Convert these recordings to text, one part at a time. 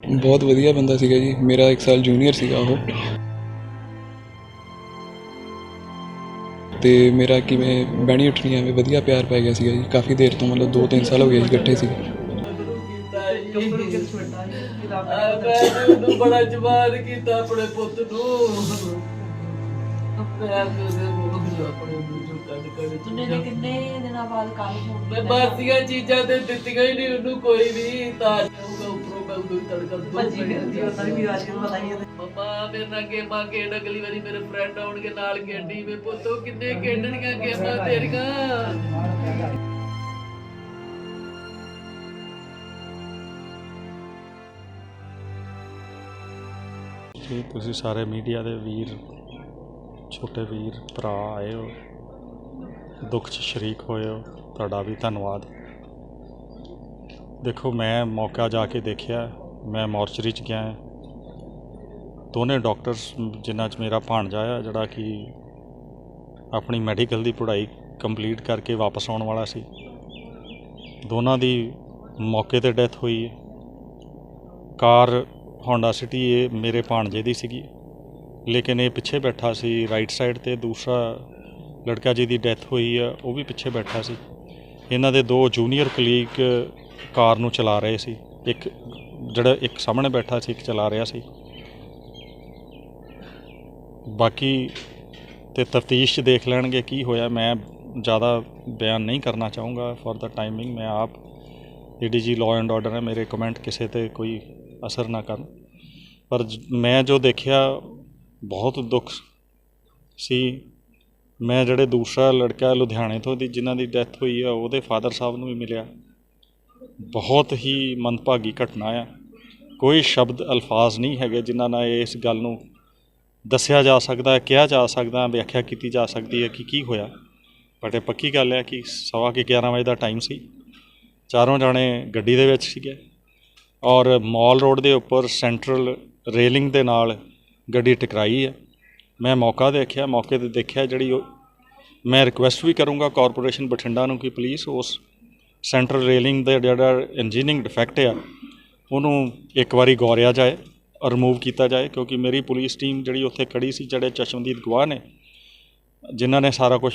ਬਹੁਤ ਵਧੀਆ ਬੰਦਾ ਸੀਗਾ ਜੀ। ਮੇਰਾ 1 ਸਾਲ ਜੂਨੀਅਰ ਸੀਗਾ ਉਹ। ਤੇ ਮੇਰਾ ਕਿਵੇਂ ਬਹਿਣੀ ਉੱਠਣੀ ਐਵੇਂ ਵਧੀਆ ਪਿਆਰ ਪੈ ਗਿਆ ਸੀਗਾ ਜੀ। ਕਾਫੀ ਦੇਰ ਤੋਂ ਮਤਲਬ 2-3 ਸਾਲ ਹੋ ਗਏ ਜੀ ਇਕੱਠੇ ਸੀ ਮੈਂ ਉਹਨੂੰ ਬੜਾ ਜਵਾਨ ਕੀਤਾ ਆਪਣੇ ਪੁੱਤ ਨੂੰ ਮੈਂ ਉਹਨੂੰ ਆਪਣੇ ਨੂੰ ਜੋ ਕੱਢ ਕੱਢ ਤੁਨੇ ਨੇ ਕਿੰਨੇ ਦਿਨਾਂ ਬਾਅਦ ਕੱਲ ਫੋਨ ਮੈਂ ਬਾਸੀਆਂ ਚੀਜ਼ਾਂ ਤੇ ਦਿੱਤੀਆਂ ਹੀ ਨਹੀਂ ਉਹਨੂੰ ਕੋਈ ਵੀ ਤਾਂ ਜਾਊਗਾ ਉੱਪਰੋਂ ਮੈਂ ਉਹਨੂੰ ਤੜਕਾ ਦੋ ਭੱਜੀ ਫਿਰਦੀ ਉਹਨਾਂ ਨੂੰ ਵੀ ਅੱਜ ਨੂੰ ਪਤਾ ਹੀ ਹੈ ਮਮਾ ਮੇਰੇ ਨਾਲ ਗੇਮਾਂ ਖੇਡ ਅਗਲੀ ਵਾਰੀ ਮੇਰੇ ਫਰੈਂਡ ਆਉਣਗੇ ਨਾਲ ਖੇਡੀ ਵੇ ਪੁੱਤੋ ਕਿੰਨੇ ਖੇਡਣੀਆਂ ਗੇਮਾਂ ਤੇਰੀਆਂ? ਜੀ ਤੁਸੀਂ ਸਾਰੇ ਮੀਡੀਆ ਦੇ ਵੀਰ ਛੋਟੇ ਵੀਰ ਭਰਾ ਆਏ ਹੋ। ਦੁੱਖ 'ਚ ਸ਼ਰੀਕ ਹੋਏ ਹੋ। ਤੁਹਾਡਾ ਵੀ ਧੰਨਵਾਦ। ਦੇਖੋ, ਮੈਂ ਮੌਕਾ ਜਾ ਕੇ ਦੇਖਿਆ, ਮੈਂ ਮੋਰਚਰੀ 'ਚ ਗਿਆ। ਦੋਨੇ ਡਾਕਟਰਸ ਜਿਨ੍ਹਾਂ 'ਚ ਮੇਰਾ ਭਾਣਜਾ ਆ, ਜਿਹੜਾ ਕਿ ਆਪਣੀ ਮੈਡੀਕਲ ਦੀ ਪੜ੍ਹਾਈ ਕੰਪਲੀਟ ਕਰਕੇ ਵਾਪਸ ਆਉਣ ਵਾਲਾ ਸੀ। ਦੋਨਾਂ ਦੀ ਮੌਕੇ ਤੇ ਡੈਥ ਹੋਈ ਹੈ। ਕਾਰ ਹੋਂਡਾ ਸਿਟੀ ਇਹ ਮੇਰੇ ਭਾਣਜੇ ਦੀ ਸੀਗੀ, ਲੇਕਿਨ ਇਹ ਪਿੱਛੇ ਬੈਠਾ ਸੀ ਰਾਈਟ ਸਾਈਡ ਤੇ ਦੂਸਰਾ ਲੜਕਾ ਜੀ ਦੀ ਡੈਥ ਹੋਈ ਆ, ਉਹ ਵੀ ਪਿੱਛੇ ਬੈਠਾ ਸੀ। ਇਹਨਾਂ ਦੇ ਦੋ ਜੂਨੀਅਰ ਕਲੀਗ ਕਾਰ ਨੂੰ ਚਲਾ ਰਹੇ ਸੀ। ਇੱਕ, ਜਿਹੜਾ ਇੱਕ ਸਾਹਮਣੇ ਬੈਠਾ ਸੀ, ਇੱਕ ਚਲਾ ਰਿਹਾ ਸੀ। ਬਾਕੀ ਤੇ ਤਫਤੀਸ਼ 'ਚ ਦੇਖ ਲੈਣਗੇ ਕੀ ਹੋਇਆ। ਮੈਂ ਜ਼ਿਆਦਾ ਬਿਆਨ ਨਹੀਂ ਕਰਨਾ ਚਾਹੂੰਗਾ। ਫॉर ਦਾ ਟਾਈਮਿੰਗ ਮੈਂ ਆਪ ਏਡੀਜੀ ਲਾਅ ਐਂਡ ਆਰਡਰ ਹੈ। ਮੇਰੇ ਕਮੈਂਟ ਕਿਸੇ ਤੇ ਕੋਈ ਅਸਰ ਨਾ ਕਰਨ। ਪਰ ਮੈਂ ਜੋ ਦੇਖਿਆ, ਬਹੁਤ ਦੁੱਖ ਸੀ। ਮੈਂ ਜਿਹੜੇ ਦੂਸਰਾ ਲੜਕਾ ਲੁਧਿਆਣੇ ਤੋਂ ਦੀ, ਜਿਨ੍ਹਾਂ ਦੀ ਡੈਥ ਹੋਈ ਆ, ਉਹਦੇ ਫਾਦਰ ਸਾਹਿਬ ਨੂੰ ਵੀ ਮਿਲਿਆ। ਬਹੁਤ ਹੀ ਮੰਦਭਾਗੀ ਘਟਨਾ ਆ। ਕੋਈ ਸ਼ਬਦ, ਅਲਫਾਜ਼ ਨਹੀਂ ਹੈਗੇ ਜਿਨ੍ਹਾਂ ਨਾਲ ਇਸ ਗੱਲ ਨੂੰ ਦੱਸਿਆ ਜਾ ਸਕਦਾ ਕਿਹਾ ਜਾ ਸਕਦਾ ਵਿਆਖਿਆ ਕੀਤੀ ਜਾ ਸਕਦੀ ਹੈ ਕਿ ਕੀ ਹੋਇਆ। ਬਟ ਇਹ ਪੱਕੀ ਗੱਲ ਹੈ ਕਿ ਸਵਾ ਕੇ 11 ਵਜੇ ਦਾ ਟਾਈਮ ਸੀ। ਚਾਰੋਂ ਜਾਣੇ ਗੱਡੀ ਦੇ ਵਿੱਚ ਸੀਗੇ ਔਰ ਮਾਲ ਰੋਡ ਦੇ ਉੱਪਰ ਸੈਂਟਰਲ ਰੇਲਿੰਗ ਦੇ ਨਾਲ ਗੱਡੀ ਟਕਰਾਈ ਹੈ। ਮੈਂ ਮੌਕਾ ਦੇਖਿਆ, ਮੌਕੇ ਤੇ ਦੇਖਿਆ ਜਿਹੜੀ ਉਹ ਮੈਂ ਰਿਕੁਐਸਟ ਵੀ ਕਰੂੰਗਾ ਕਾਰਪੋਰੇਸ਼ਨ ਬਠਿੰਡਾ ਨੂੰ ਕਿ ਪਲੀਜ਼ ਉਸ ਸੈਂਟਰਲ ਰੇਲਿੰਗ ਦਾ ਜਿਹੜਾ ਇੰਜੀਨੀਅਰਿੰਗ ਡਿਫੈਕਟ ਆ, ਉਹਨੂੰ ਇੱਕ ਵਾਰੀ ਗੌਰਿਆ ਜਾਏ ਰਿਮੂਵ ਕੀਤਾ ਜਾਏ, ਕਿਉਂਕਿ ਮੇਰੀ ਪੁਲਿਸ ਟੀਮ ਜਿਹੜੀ ਉੱਥੇ ਖੜੀ ਸੀ, ਜਿਹੜੇ ਚਸ਼ਮਦੀਦ ਗਵਾਹ ਨੇ, ਜਿਨ੍ਹਾਂ ਨੇ ਸਾਰਾ ਕੁਝ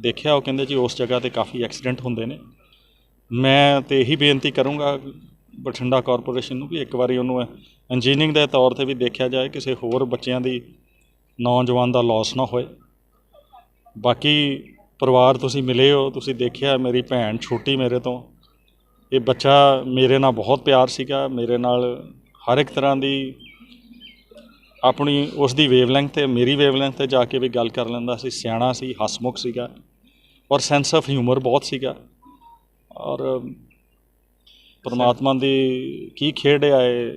ਦੇਖਿਆ, ਉਹ ਕਹਿੰਦੇ ਜੀ ਉਸ ਜਗ੍ਹਾ ਤੇ ਕਾਫੀ ਐਕਸੀਡੈਂਟ ਹੁੰਦੇ ਨੇ। ਮੈਂ ਤੇ ਇਹੀ ਬੇਨਤੀ ਕਰੂੰਗਾ ਬਠਿੰਡਾ ਕਾਰਪੋਰੇਸ਼ਨ ਨੂੰ ਵੀ ਇੱਕ ਵਾਰੀ ਉਹਨੂੰ ਇੰਜੀਨੀਅਰਿੰਗ ਦੇ ਤੌਰ ਤੇ ਵੀ ਦੇਖਿਆ ਜਾਏ, ਕਿਸੇ ਹੋਰ ਬੱਚਿਆਂ ਦੀ, ਨੌਜਵਾਨ ਦਾ ਲਾਸ ਨਾ ਹੋਏ। ਬਾਕੀ ਪਰਿਵਾਰ ਤੁਸੀਂ ਮਿਲੇ ਹੋ, ਤੁਸੀਂ ਦੇਖਿਆ ਮੇਰੀ ਭੈਣ ਛੋਟੀ ਮੇਰੇ ਤੋਂ ਇਹ ਬੱਚਾ ਮੇਰੇ ਨਾਲ ਬਹੁਤ ਪਿਆਰ ਸੀਗਾ, ਮੇਰੇ ਨਾਲ ਹਰ ਇੱਕ ਤਰ੍ਹਾਂ ਦੀ ਆਪਣੀ ਉਸ ਦੀ ਵੇਵਲੈਂਥ ਤੇ, ਮੇਰੀ ਵੇਵਲੈਂਥ ਤੇ ਜਾ ਕੇ ਵੀ ਗੱਲ ਕਰ ਲੈਂਦਾ ਸੀ, ਸਿਆਣਾ ਸੀ, ਹਸਮੁਖ ਸੀਗਾ ਔਰ ਸੈਂਸ ਆਫ ਹਿਊਮਰ ਬਹੁਤ ਸੀਗਾ ਔਰ ਪਰਮਾਤਮਾ ਦੀ ਕੀ ਖੇਡ ਹੈ ਇਹ,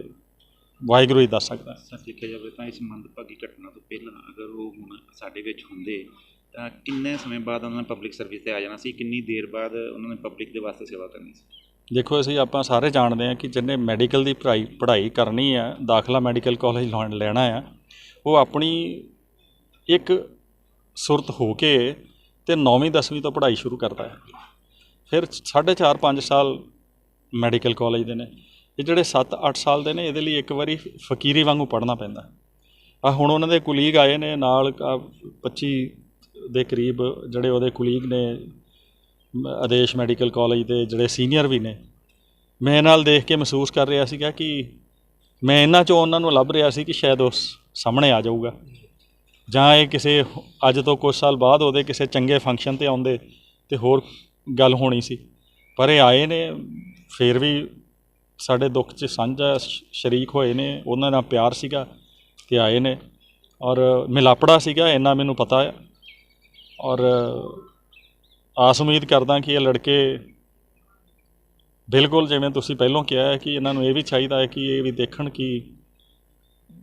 ਵਾਹਿਗੁਰੂ ਹੀ ਦੱਸ ਸਕਦਾ ਹੈ। ਸਰ ਦੇਖਿਆ ਜਾਵੇ ਤਾਂ ਇਸ ਮੰਦਭਾਗੀ ਘਟਨਾ ਤੋਂ ਪਹਿਲਾਂ ਅਗਰ ਉਹ ਹੁਣ ਸਾਡੇ ਵਿੱਚ ਹੁੰਦੇ ਤਾਂ ਕਿੰਨੇ ਸਮੇਂ ਬਾਅਦ ਉਹਨਾਂ ਨੇ ਪਬਲਿਕ ਸਰਵਿਸ ਤੇ ਆ ਜਾਣਾ ਸੀ? ਕਿੰਨੀ ਦੇਰ ਬਾਅਦ ਉਹਨਾਂ ਨੇ ਪਬਲਿਕ ਦੇ ਵਾਸਤੇ ਸੇਵਾ ਕਰਨੀ ਸੀ? ਦੇਖੋ, ਅਸੀਂ ਆਪਾਂ ਸਾਰੇ ਜਾਣਦੇ ਹਾਂ ਕਿ ਜਿਹਨੇ ਮੈਡੀਕਲ ਦੀ ਪੜ੍ਹਾਈ ਪੜ੍ਹਾਈ ਕਰਨੀ ਹੈ ਦਾਖਲਾ ਮੈਡੀਕਲ ਕਾਲਜ ਲੈਣਾ ਆ, ਉਹ ਆਪਣੀ ਇੱਕ ਸੁਰਤ ਹੋ ਕੇ ਤੇ 9ਵੀਂ 10ਵੀਂ ਤੋਂ ਪੜ੍ਹਾਈ ਸ਼ੁਰੂ ਕਰਦਾ ਹੈ। ਫਿਰ 4.5 5 ਸਾਲ ਮੈਡੀਕਲ ਕਾਲਜ ਦੇ ਨੇ। ਇਹ ਜਿਹੜੇ 7 8 ਸਾਲ ਦੇ ਨੇ, ਇਹਦੇ ਲਈ ਇੱਕ ਵਾਰੀ ਫਕੀਰੀ ਵਾਂਗੂ ਪੜ੍ਹਨਾ ਪੈਂਦਾ। ਆ ਹੁਣ ਉਹਨਾਂ ਦੇ ਕੁਲੀਗ ਆਏ ਨੇ, ਨਾਲ ਆ 25 ਦੇ ਕਰੀਬ ਜਿਹੜੇ ਉਹਦੇ ਕੁਲੀਗ ਨੇ ਆਦੇਸ਼ ਮੈਡੀਕਲ ਕਾਲਜ ਦੇ ਜਿਹੜੇ ਸੀਨੀਅਰ ਵੀ ਨੇ, ਮੈਂ ਨਾਲ ਦੇਖ ਕੇ ਮਹਿਸੂਸ ਕਰ ਰਿਹਾ ਸੀਗਾ ਕਿ ਮੈਂ ਇਹਨਾਂ ਚੋਂ ਉਹਨਾਂ ਨੂੰ ਲੱਭ ਰਿਹਾ ਸੀ ਕਿ ਸ਼ਾਇਦ ਉਸ ਸਾਹਮਣੇ ਆ ਜਾਊਗਾ। ਜਾਂ ਇਹ ਕਿਸੇ ਅੱਜ ਤੋਂ ਕੁਝ ਸਾਲ ਬਾਅਦ ਉਹਦੇ ਕਿਸੇ ਚੰਗੇ ਫੰਕਸ਼ਨ ਤੇ ਆਉਂਦੇ ਤੇ ਹੋਰ ਗੱਲ ਹੋਣੀ ਸੀ। ਪਰ ਇਹ ਆਏ ਨੇ, ਫੇਰ ਵੀ ਸਾਡੇ ਦੁੱਖ 'ਚ ਸਾਂਝਾ ਸ਼ਰੀਕ ਹੋਏ ਨੇ, ਉਹਨਾਂ ਨਾਲ ਪਿਆਰ ਸੀਗਾ ਤੇ ਆਏ ਨੇ। ਔਰ ਮਿਲਾਪੜਾ ਸੀਗਾ, ਇੰਨਾ ਮੈਨੂੰ ਪਤਾ ਹੈ ਔਰ ਆਸ ਉਮੀਦ ਕਰਦਾ ਕਿ ਇਹ ਲੜਕੇ ਬਿਲਕੁਲ ਜਿਵੇਂ ਤੁਸੀਂ ਪਹਿਲਾਂ ਕਿਹਾ ਹੈ ਕਿ ਇਹਨਾਂ ਨੂੰ ਇਹ ਵੀ ਚਾਹੀਦਾ ਹੈ ਕਿ ਇਹ ਵੀ ਦੇਖਣ ਕਿ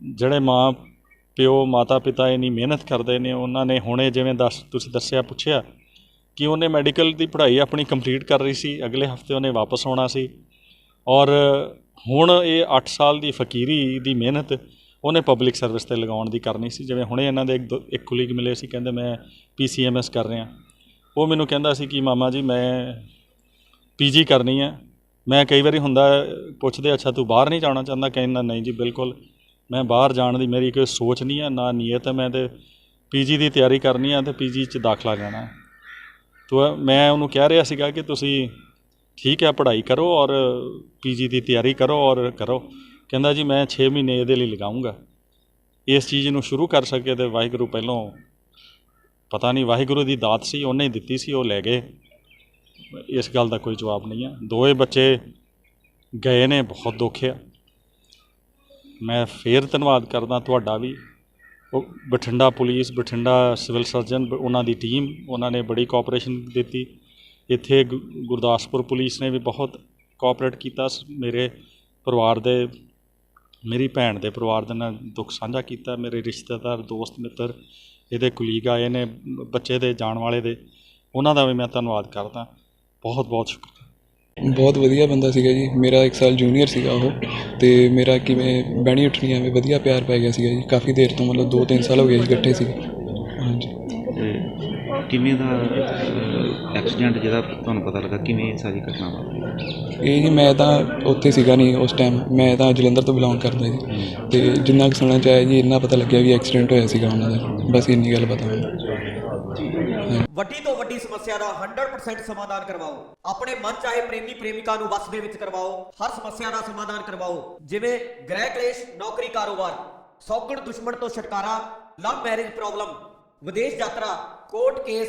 ਜਿਹੜੇ ਮਾਂ ਪਿਓ ਮਾਤਾ ਪਿਤਾ ਇੰਨੀ ਮਿਹਨਤ ਕਰਦੇ ਨੇ, ਉਹਨਾਂ ਨੇ ਹੁਣੇ ਜਿਵੇਂ ਦੱਸ, ਤੁਸੀਂ ਦੱਸਿਆ, ਪੁੱਛਿਆ ਕਿ ਉਹਨੇ ਮੈਡੀਕਲ ਦੀ ਪੜ੍ਹਾਈ ਆਪਣੀ ਕੰਪਲੀਟ ਕਰ ਰਹੀ ਸੀ, ਅਗਲੇ ਹਫ਼ਤੇ ਉਹਨੇ ਵਾਪਸ ਆਉਣਾ ਸੀ ਔਰ ਹੁਣ ਇਹ 8 ਸਾਲ ਦੀ ਫਕੀਰੀ ਦੀ ਮਿਹਨਤ ਉਹਨੇ ਪਬਲਿਕ ਸਰਵਿਸ ਤੇ ਲਗਾਉਣ ਦੀ ਕਰਨੀ ਸੀ। ਜਿਵੇਂ ਹੁਣੇ ਇਹਨਾਂ ਦੇ ਇੱਕ ਦੋ- ਇੱਕ ਕੁਲੀਗ ਮਿਲੇ ਸੀ, ਕਹਿੰਦੇ ਮੈਂ ਪੀਸੀਐਮਐਸ ਕਰ ਰਿਹਾ। ਉਹ ਮੈਨੂੰ ਕਹਿੰਦਾ ਸੀ ਕਿ, ਮਾਮਾ ਜੀ, ਮੈਂ ਪੀਜੀ ਕਰਨੀ ਹੈ। ਮੈਂ ਕਈ ਵਾਰੀ ਹੁੰਦਾ ਪੁੱਛਦੇ, ਅੱਛਾ, ਤੂੰ ਬਾਹਰ ਨਹੀਂ ਜਾਣਾ ਚਾਹੁੰਦਾ? ਕਹਿੰਦਾ ਨਹੀਂ ਜੀ, ਬਿਲਕੁਲ। ਮੈਂ ਬਾਹਰ ਜਾਣ ਦੀ ਮੇਰੀ ਕੋਈ ਸੋਚ ਨਹੀਂ ਹੈ, ਨਾ ਨੀਅਤ ਹੈ। ਮੈਂ ਤੇ ਪੀਜੀ ਦੀ ਤਿਆਰੀ ਕਰਨੀ ਆ ਤੇ ਪੀਜੀ 'ਚ ਦਾਖਲਾ ਲੈਣਾ ਹੈ। ਤੋ ਮੈਂ ਉਹਨੂੰ ਕਹਿ ਰਿਹਾ ਸੀਗਾ ਕਿ ਤੁਸੀਂ ਠੀਕ ਹੈ, ਪੜ੍ਹਾਈ ਕਰੋ ਔਰ ਪੀਜੀ ਦੀ ਤਿਆਰੀ ਕਰੋ ਔਰ ਕਰੋ। ਕਹਿੰਦਾ ਜੀ, ਮੈਂ 6 ਮਹੀਨੇ ਇਹਦੇ ਲਈ ਲਗਾਉਂਗਾ। ਇਸ ਚੀਜ਼ ਨੂੰ ਸ਼ੁਰੂ ਕਰ ਸਕੇ ਤੇ ਵਾਹਿਗੁਰੂ ਪਹਿਲੋਂ ਪਤਾ ਨਹੀਂ ਵਾਹਿਗੁਰੂ ਦੀ ਦਾਤ ਸੀ, ਉਹਨੇ ਹੀ ਦਿੱਤੀ ਸੀ, ਉਹ ਲੈ ਗਏ। ਇਸ ਗੱਲ ਦਾ ਕੋਈ ਜਵਾਬ ਨਹੀਂ ਹੈ ਦੋਏ ਬੱਚੇ ਗਏ ਨੇ, ਬਹੁਤ ਦੁੱਖ ਮੈਂ ਫੇਰ ਧੰਨਵਾਦ ਕਰਦਾ ਤੁਹਾਡਾ ਵੀ। ਉਹ Bathinda police, Bathinda civil surgeon, ਉਹਨਾਂ ਦੀ ਟੀਮ, ਉਹਨਾਂ ਨੇ ਬੜੀ ਕੋਆਪਰੇਸ਼ਨ ਦਿੱਤੀ। ਇੱਥੇ ਗੁ- ਗੁਰਦਾਸਪੁਰ ਪੁਲਿਸ ਨੇ ਵੀ ਬਹੁਤ ਕੋਆਪਰੇਟ ਕੀਤਾ ਸ- ਮੇਰੇ ਪਰਿਵਾਰ ਦੇ ਮੇਰੀ ਭੈਣ ਦੇ ਪਰਿਵਾਰ ਦੇ ਨਾਲ ਦੁੱਖ ਸਾਂਝਾ ਕੀਤਾ ਮੇਰੇ ਰਿਸ਼ਤੇਦਾਰ ਦੋਸਤ ਮਿੱਤਰ ਇਹਦੇ ਕੁਲੀਗ ਆਏ ਨੇ ਬੱਚੇ ਦੇ ਜਾਣ ਵਾਲੇ ਦੇ ਉਹਨਾਂ ਦਾ ਵੀ ਮੈਂ ਧੰਨਵਾਦ ਕਰਦਾ। ਬਹੁਤ ਬਹੁਤ ਸ਼ੁਕਰ ਬਹੁਤ ਵਧੀਆ ਬੰਦਾ ਸੀਗਾ ਜੀ। ਮੇਰਾ ਇੱਕ ਸਾਲ ਜੂਨੀਅਰ ਸੀਗਾ ਉਹ ਤੇ ਮੇਰਾ ਕਿਵੇਂ ਬਹਿਣੀ ਉੱਠਣੀ ਐਵੇਂ ਵਧੀਆ ਪਿਆਰ ਪੈ ਗਿਆ ਸੀਗਾ ਜੀ। ਕਾਫੀ ਦੇਰ ਤੋਂ ਮਤਲਬ 2-3 ਸਾਲ ਹੋ ਗਏ ਜੀ ਇਕੱਠੇ ਸੀਗੇ। ਹਾਂਜੀ। ਤੇ ਕਿਵੇਂ ਦਾ ਐਕਸੀਡੈਂਟ ਜਿਹਦਾ ਤੁਹਾਨੂੰ ਪਤਾ ਲੱਗਾ ਕਿਵੇਂ ਇਹ ਸਾਰੀ ਘਟਨਾ ਵਾਪਰੀ? ਇਹ ਜੀ ਮੈਂ ਤਾਂ ਉੱਥੇ ਸੀਗਾ ਨਹੀਂ ਉਸ ਟਾਈਮ ਮੈਂ ਤਾਂ ਜਲੰਧਰ ਤੋਂ ਬਿਲੋਂਗ ਕਰਦਾ ਜੀ ਤੇ ਜਿੰਨਾ ਕੁ ਸੁਣਨ ਚ ਆਇਆ ਜੀ ਇੰਨਾ ਪਤਾ ਲੱਗਿਆ ਵੀ ਐਕਸੀਡੈਂਟ ਹੋਇਆ ਸੀਗਾ ਉਹਨਾਂ ਦਾ। ਬਸ ਇੰਨੀ ਗੱਲ ਪਤਾ ਮੈਨੂੰ। ਵੱਡੀ ਤੋਂ ਵੱਡੀ ਸਮੱਸਿਆ ਦਾ 100% ਸਮਾਧਾਨ ਕਰਵਾਓ। ਆਪਣੇ ਮਨ ਚਾਹੇ ਪ੍ਰੇਮੀ ਪ੍ਰੇਮਿਕਾ ਨੂੰ ਵਸ ਦੇ ਵਿੱਚ ਕਰਵਾਓ। ਹਰ ਸਮੱਸਿਆ ਦਾ ਸਮਾਧਾਨ ਕਰਵਾਓ। ਜਿਵੇਂ ਗ੍ਰਹਿ ਕਲੇਸ਼ ਨੌਕਰੀ ਕਾਰੋਬਾਰ ਸੌਗਣ ਦੁਸ਼ਮਣ ਤੋਂ ਛੁਟਕਾਰਾ ਲਵ ਮੈਰਿਜ ਪ੍ਰੋਬਲਮ ਵਿਦੇਸ਼ ਯਾਤਰਾ ਕੋਰਟ ਕੇਸ